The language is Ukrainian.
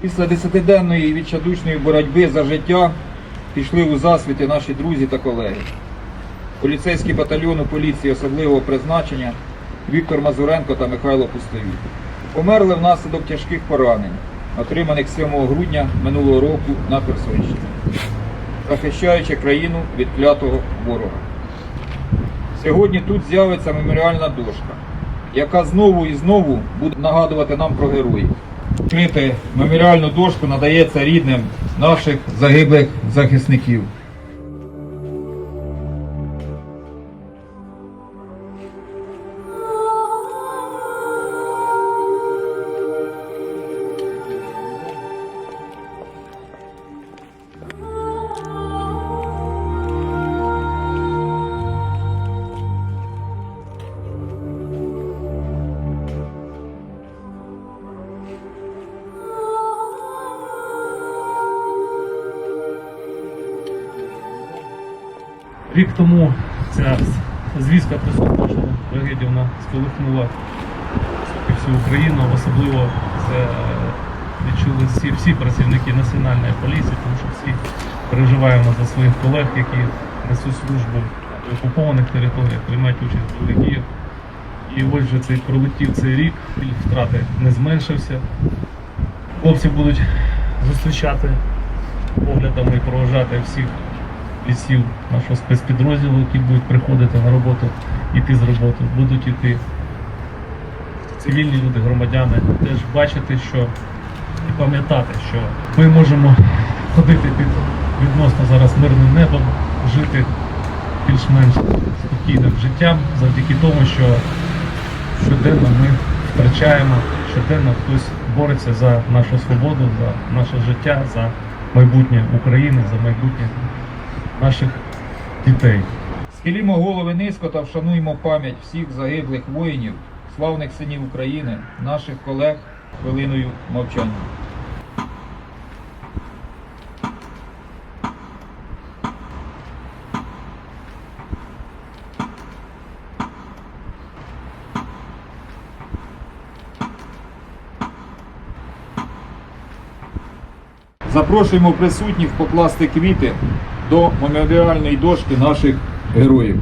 Після десятиденної відчайдушної боротьби за життя пішли у засвіти наші друзі та колеги. Поліцейський батальйону поліції особливого призначення Віктор Мазуренко та Михайло Пустові. Померли внаслідок тяжких поранень, отриманих 7 грудня минулого року на Херсонщині, захищаючи країну від клятого ворога. Сьогодні тут з'явиться меморіальна дошка, яка знову і знову буде нагадувати нам про героїв. Відкрити меморіальну дошку надається рідним наших загиблих захисників. Рік тому ця звістка про суперечну трагедію вона сколихнула всю Україну, особливо це відчули всі, всі працівники національної поліції, тому що всі переживаємо за своїх колег, які несуть службу в окупованих територіях, приймають участь в бойових. І ось вже цей пролетів цей рік, біль втрати не зменшився. Хлопці будуть зустрічати поглядами і проважати всіх лісів нашого спецпідрозділу, які будуть приходити на роботу, йти з роботи, будуть йти цивільні люди, громадяни, теж бачити, що і пам'ятати, що ми можемо ходити під відносно зараз мирним небом, жити більш-менш спокійним життям завдяки тому, що щоденно ми втрачаємо, щоденно хтось бореться за нашу свободу, за наше життя, за майбутнє України, за майбутнє наших дітей. Схилімо голови низько та вшануємо пам'ять всіх загиблих воїнів, славних синів України, наших колег хвилиною мовчання. Запрошуємо присутніх покласти квіти до меморіальної дошки наших героїв.